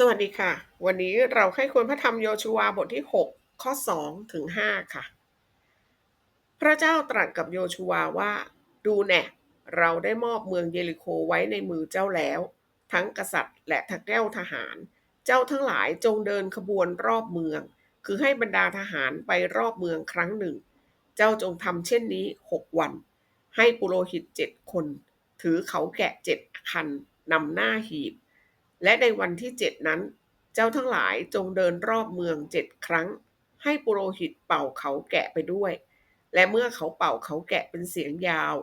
สวัสดีค่ะ วันนี้เราให้ควรพระธรรมโยชูวาบทที่ 6 ข้อ2ถึง5ค่ะ พระเจ้าตรัสกับโยชูวาว่า ดูแน่เราได้มอบเมืองเยริโคไว้ในมือเจ้าแล้ว ทั้งกษัตริย์และทักแก้วทหาร เจ้าทั้งหลายจงเดินขบวนรอบเมือง คือให้บรรดาทหารไปรอบเมืองครั้งหนึ่ง เจ้าจงทำเช่นนี้6วัน ให้ปุโรหิตเจ็ดคน ถือเขาแกะเจ็ดคันนำหน้าหีบ และในวันที่เจ็ดนั้น เจ้าทั้งหลายจงเดินรอบเมืองเจ็ดครั้ง ให้ปุโรหิตเป่าเขาแกะไปด้วย และเมื่อเขาเป่าเขาแกะเป็นเสียงยาว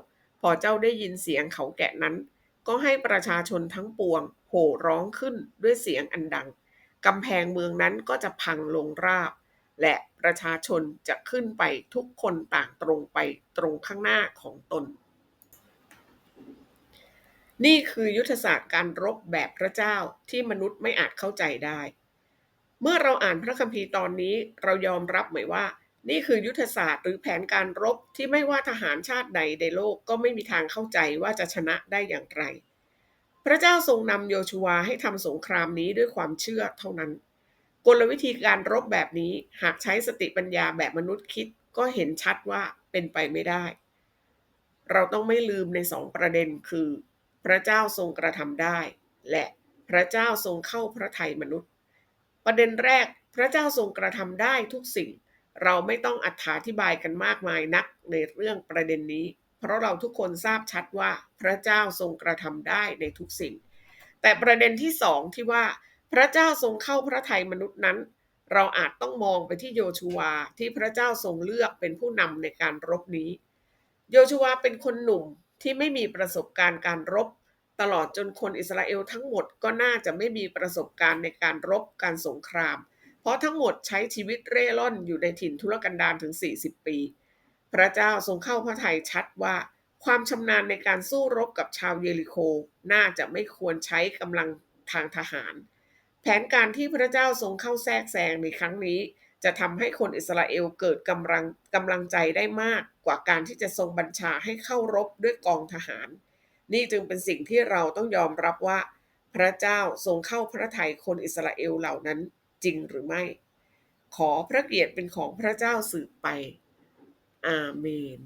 พอเจ้าได้ยินเสียงเขาแกะนั้น ก็ให้ประชาชนทั้งปวง โห่ร้องขึ้นด้วยเสียงอันดังกำแพงเมืองนั้นก็จะพังลงราบ และประชาชนจะขึ้นไปทุกคนต่างตรงไปตรงข้างหน้าของตน นี่คือยุทธศาสตร์การรบแบบพระเจ้าที่มนุษย์ไม่อาจเข้าใจได้ เมื่อเราอ่านพระคัมภีร์ตอนนี้เรายอมรับไหมว่า นี่คือยุทธศาสตร์หรือแผนการรบที่ไม่ว่าทหารชาติใดในโลกก็ไม่มีทางเข้าใจว่าจะชนะได้อย่างไร พระเจ้าทรงนำโยชูวให้ทำสงครามนี้ด้วยความเชื่อเท่านั้น กลวิธีการรบแบบนี้หากใช้สติปัญญาแบบมนุษย์คิดก็เห็นชัดว่าเป็นไปไม่ได้ เราต้องไม่ลืมในสองประเด็นคือ พระเจ้าทรงกระทำได้ และพระเจ้าทรงเข้าพระทัยมนุษย์ ประเด็นแรกพระเจ้าทรงกระทำได้ทุกสิ่ง เราไม่ต้องอธิบายกันมากมายนักในเรื่องประเด็นนี้ เพราะเราทุกคนทราบชัดว่าพระเจ้าทรงกระทำได้ในทุกสิ่ง แต่ประเด็นที่สองที่ว่า พระเจ้าทรงเข้าพระทัยมนุษย์นั้น เราอาจต้องมองไปที่โยชูวาที่พระเจ้าทรงเลือกเป็นผู้นำในการรบนี้ โยชูวาเป็นคนหนุ่ม ที่ไม่มีประสบการณ์การรบ ตลอดจนคนอิสราเอลทั้งหมดก็น่าจะไม่มีประสบการณ์ในการรบการสงคราม เพราะทั้งหมดใช้ชีวิตเร่ร่อนอยู่ในถิ่นทุรกันดารถึง 40 ปี พระเจ้าทรงเข้าพระทัยชัดว่า ความชำนาญในการสู้รบกับชาวเยริโค น่าจะไม่ควรใช้กำลังทางทหาร แผนการที่พระเจ้าทรงเข้าแทรกแซงในครั้งนี้ จะทำให้คนอิสราเอลเกิดกำลังกำลังใจได้มากกว่าการที่จะทรงบัญชาให้เข้ารบด้วยกองทหาร นี่จึงเป็นสิ่งที่เราต้องยอมรับว่า พระเจ้าทรงเข้าพระทัยคนอิสราเอลเหล่านั้นจริงหรือไม่ ขอพระเกียรติเป็นของพระเจ้าสืบไป อาเมน